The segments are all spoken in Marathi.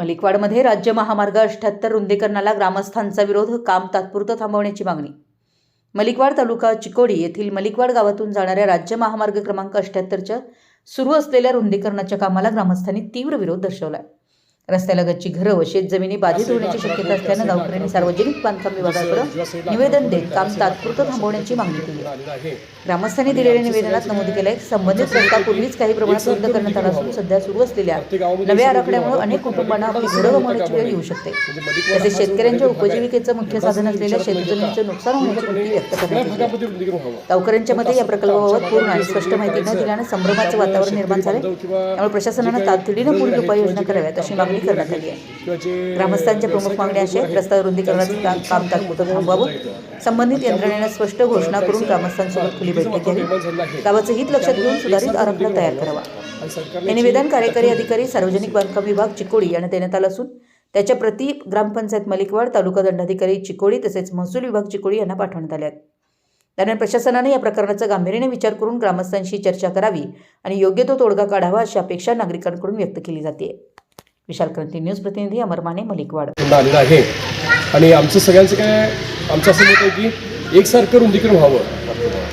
मलिकवाडमध्ये राज्य महामार्ग अठ्ठ्याहत्तर रुंदीकरणाला ग्रामस्थांचा विरोध काम तात्पुरतं थांबवण्याची मागणी. मलिकवाड तालुका चिकोडी येथील मलिकवाड गावातून जाणाऱ्या राज्य महामार्ग क्रमांक अठ्ठ्याहत्तरच्या सुरू असलेल्या रुंदीकरणाच्या कामाला ग्रामस्थांनी तीव्र विरोध दर्शवला आहे रस्त्यालगतची घरं व शेतजमिनी बाधित होण्याची शक्यता असल्यानं गावकऱ्यांनी सार्वजनिक बांधकाम विभागाकडे निवेदन देत काम तात्पुरतं थांबवण्याची मागणी केली. आहे. ग्रामस्थांनी दिलेल्या निवेदनात नमूद केलंय संबंधित रस्ता पूर्वीच काही प्रमाणात रुंद करण्यात आला असून सध्या सुरू असलेल्या नव्या आराखड्यामुळे अनेक कुटुंबांना आपली घरं गमावण्याची वेळ येऊ शकते. तसेच शेतकऱ्यांच्या उपजीविकेचं मुख्य साधन असलेल्या शेतजमिनीचं नुकसान होण्याची भीती व्यक्त करण्यात आली आहे. गावकऱ्यांच्या मते या प्रकल्पाबाबत पूर्ण आणि स्पष्ट माहिती न दिल्यानं संभ्रमाचं वातावरण निर्माण झाले त्यामुळे प्रशासनानं तातडीनं पुढील उपाययोजना कराव्यात अशी मागणी करण्यात आली आहे. ग्रामस्थांच्या प्रमुख मागण्या अशा आहेत रस्ता रुंदीकरणाचं काम काम तात्पुरतं थांबवावं संबंधित यंत्रणेनं स्पष्ट घोषणा करून ग्रामस्थांसोबत खुली बैठक घ्यावी गावाचं हित लक्षात घेऊन सुधारित आराखडा तयार करावा. हे निवेदन कार्यकारी अधिकारी सार्वजनिक बांधकाम विभाग चिकोडी यांना देण्यात आलं असून त्याच्या प्रति ग्रामपंचायत मलिकवाड तालुका दंडाधिकारी चिकोडी तसेच महसूल विभाग चिकोडी यांना पाठवण्यात आले आहेत. दरम्यान प्रशासनाने या प्रकरणाचा गांभीर्याने विचार करून ग्रामस्थांशी चर्चा करावी आणि योग्य तो तोडगा काढावा अशी अपेक्षा नागरिकांकडून व्यक्त केली जाते विशाल क्रांती न्यूज प्रतिनिधी अमर माने मलिकवाड. आलेलं आहे. आणि आमचं सगळ्यांचं काय आमचं असं मत आहे की एकसारखं रुंदीकरण व्हावं.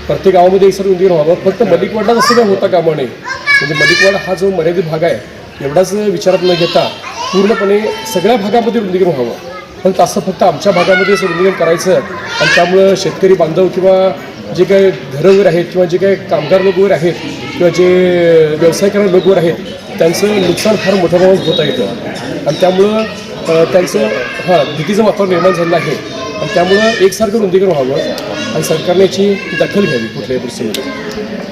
प्रत्येक गावामध्ये एकसारखं रुंदीकरण व्हावं. फक्त मलिकवाडला असं काय होता कामा नये म्हणजे मलिकवाड हा जो मर्यादित भाग आहे एवढाच विचारात न घेता पूर्णपणे सगळ्या भागामध्ये रुंदीकरण व्हावं. पण असं फक्त आमच्या भागामध्ये असं रुंदीकरण करायचं आणि त्यामुळं शेतकरी बांधव किंवा जे काही घरं वगैरे आहेत किंवा जे काही कामगार लोक वगैरे आहेत किंवा जे व्यवसाय करणारे लोक वगैरे आहेत त्यांचं नुकसान फार मोठ्या प्रमाणात होता येतं आणि त्यामुळं त्यांचं हां भीतीचं वातावरण निर्माण झालेलं आहे. आणि त्यामुळं एकसारखं रुंदीकरण व्हावं आणि सरकारने याची दखल घ्यावी कुठल्याही परिस्थितीमध्ये.